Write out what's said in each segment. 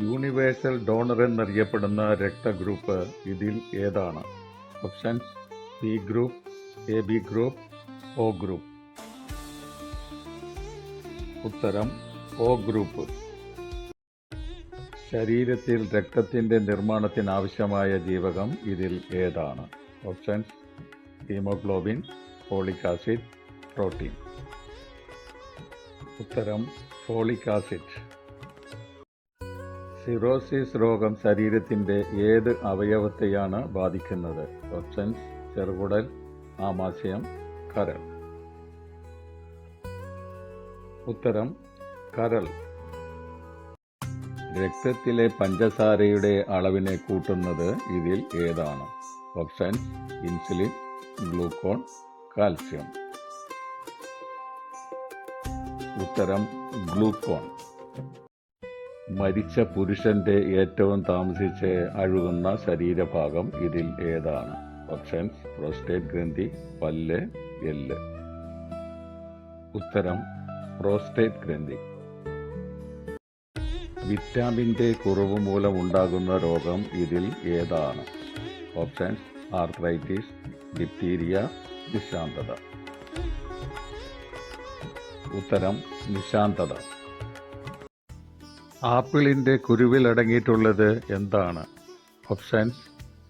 Universal donor എന്നറിയപ്പെടുന്ന രക്തഗ്രൂപ്പ് ഇതിൽ ഏതാണ്? Options B group A B group O group ഉത്തരം ഒ ഗ്രൂപ്പ് ശരീരത്തിൽ രക്തത്തിന്റെ നിർമ്മാണത്തിന് ആവശ്യമായ ജീവകം ഇതിൽ ഏതാണ്? Options haemoglobin folic acid protein ഉത്തരം ഫോളിക് ആസിഡ് സിറോസിസ് രോഗം ശരീരത്തിന്റെ ഏത് അവയവത്തെയാണ് ബാധിക്കുന്നത്? ഓപ്ഷൻസ് ചെറുകുടൽ ആമാശയം കരൾ. ഉത്തരം കരൾ. രക്തത്തിലെ പഞ്ചസാരയുടെ അളവിനെ കൂട്ടുന്നത് ഇതിൽ ഏതാണ്? ഓപ്ഷൻസ് ഇൻസുലിൻ ഗ്ലൂക്കോൺ കാൽസ്യം ഉത്തരം ഗ്ലൂക്കോൺ മരിച്ച പുരുഷന്റെ ഏറ്റവും താമസിച്ച് അഴുകുന്ന ശരീരഭാഗം ഇതിൽ ഏതാണ്? ഓപ്ഷൻസ് പ്രോസ്റ്റേറ്റ് ഗ്രന്ഥി പല്ല് എല്ല്. ഉത്തരം പ്രോസ്റ്റേറ്റ് ഗ്രന്ഥി. വിറ്റാമിന്റെ കുറവ് മൂലം ഉണ്ടാകുന്ന രോഗം ഇതിൽ ഏതാണ്? ഓപ്ഷൻസ് ആർത്രൈറ്റിസ് ഡിപ്തീരിയ നിശാന്തത. ഉത്തരം നിശാന്തത. ആപ്പിളിന്റെ കുരുവിൽ അടങ്ങിയിട്ടുള്ളത് എന്താണ്? Options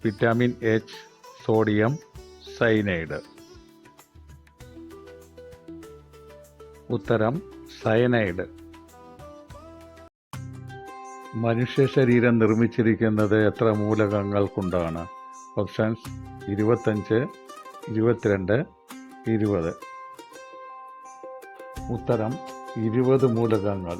vitamin H sodium cyanide ഉത്തരം സയനൈഡ്. മനുഷ്യ ശരീരം നിർമ്മിച്ചിരിക്കുന്നത് എത്ര മൂലകങ്ങൾ കൊണ്ടാണ്? ഓപ്ഷൻസ് ഇരുപത്തഞ്ച് ഇരുപത്തിരണ്ട് ഇരുപത്. ഉത്തരം ഇരുപത് മൂലകങ്ങൾ.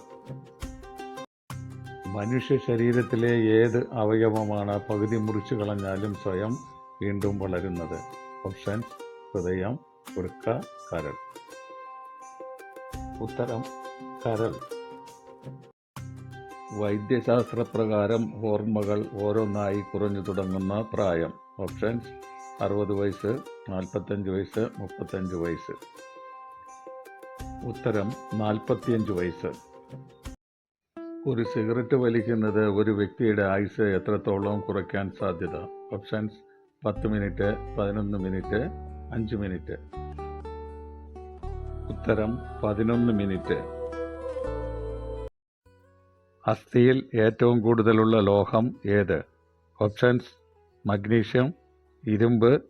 മനുഷ്യ ശരീരത്തിലെ ഏത് അവയവമാണ് പകുതി മുറിച്ചു കളഞ്ഞാലും സ്വയം വീണ്ടും വളരുന്നത്? ഓപ്ഷൻസ് ഹൃദയം വൃക്ക കരൾ. ഉത്തരം കരൾ. വൈദ്യശാസ്ത്രപ്രകാരം ഓർമ്മകൾ ഓരോന്നായി കുറഞ്ഞു തുടങ്ങുന്ന പ്രായം. ഓപ്ഷൻസ് അറുപത് വയസ്സ് നാൽപ്പത്തഞ്ച് വയസ്സ് മുപ്പത്തഞ്ച് വയസ്സ്. ഉത്തരം നാൽപ്പത്തിയഞ്ച് വയസ്സ്. ഒരു സിഗരറ്റ് വലിക്കുന്നത് ഒരു വ്യക്തിയുടെ ആയുസ് എത്രത്തോളം കുറയ്ക്കാൻ സാധ്യത? ഓപ്ഷൻസ് പത്ത് മിനിറ്റ് പതിനൊന്ന് മിനിറ്റ് അഞ്ച് മിനിറ്റ്. ഉത്തരം പതിനൊന്ന് മിനിറ്റ്. അസ്ഥിയിൽ ഏറ്റവും കൂടുതലുള്ള ലോഹം ഏത്? ഓപ്ഷൻസ് മഗ്നീഷ്യം ഇരുമ്പ്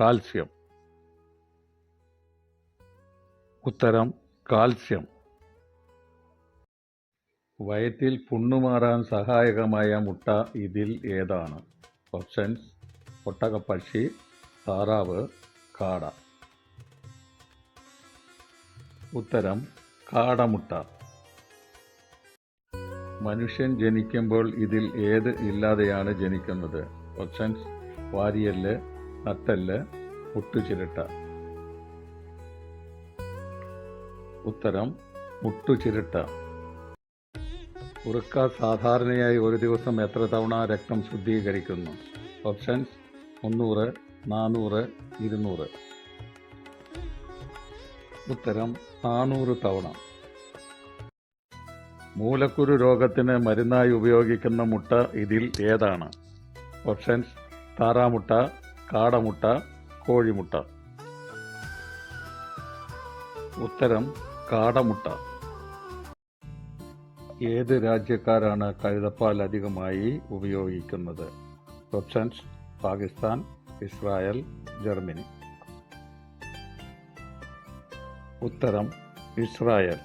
കാൽസ്യം. ഉത്തരം കാൽസ്യം. വയറ്റിൽ പുണ്ണുമാറാൻ സഹായകമായ മുട്ട ഇതിൽ ഏതാണ്? ഓപ്ഷൻസ് ഒട്ടകപ്പക്ഷി താറാവ് കാട. ഉത്തരം കാടമുട്ട. മനുഷ്യൻ ജനിക്കുമ്പോൾ ഇതിൽ ഏത് ഇല്ലാതെയാണ് ജനിക്കുന്നത്? ഓപ്ഷൻസ് വാരിയല്ല് നത്തൽ മുട്ടുചിരട്ട. ഉത്തരം മുട്ടുചിരട്ട. ഉറുക്ക സാധാരണയായി ഒരു ദിവസം എത്ര തവണ രക്തം ശുദ്ധീകരിക്കുന്നു? ഓപ്ഷൻസ് മുന്നൂറ് നാനൂറ് ഇരുന്നൂറ്. ഉത്തരം നാനൂറ് തവണ. മൂലക്കുരു രോഗത്തിന് മരുന്നായി ഉപയോഗിക്കുന്ന മുട്ട ഇതിൽ ഏതാണ്? ഓപ്ഷൻസ് താറാമുട്ട കാടമുട്ട കോഴിമുട്ട. ഉത്തരം കാടമുട്ട. ഏത് രാജ്യക്കാരാണ് കഴുതപ്പാൽ അധികമായി ഉപയോഗിക്കുന്നത്? Options Pakistan Israel Germany. ഉത്തരം ഇസ്രായേൽ.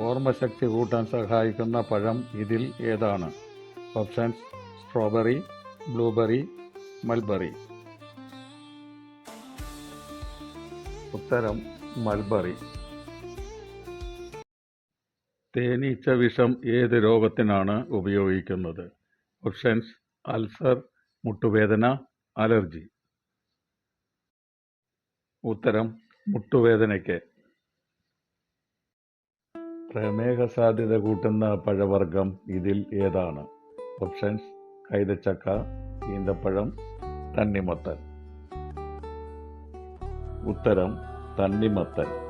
ഓർമ്മശക്തി കൂട്ടാൻ സഹായിക്കുന്ന പഴം ഇതിൽ ഏതാണ്? ഓപ്ഷൻസ് സ്ട്രോബെറി ബ്ലൂബെറി മൽബറി ഉത്തരം മൽബറി തേനീച്ച വിഷം ഏത് രോഗത്തിനാണ് ഉപയോഗിക്കുന്നത്? ഓപ്ഷൻസ് അൾസർ മുട്ടുവേദന അലർജി ഉത്തരം മുട്ടുവേദനയ്ക്ക്. പ്രമേഹ സാധ്യത കൂട്ടുന്ന പഴവർഗം ഇതിൽ ഏതാണ്? ഓപ്ഷൻസ് കൈതച്ചക്ക ഈന്തപ്പഴം തണ്ണിമത്തൻ. ഉത്തരം തണ്ണിമത്തൻ.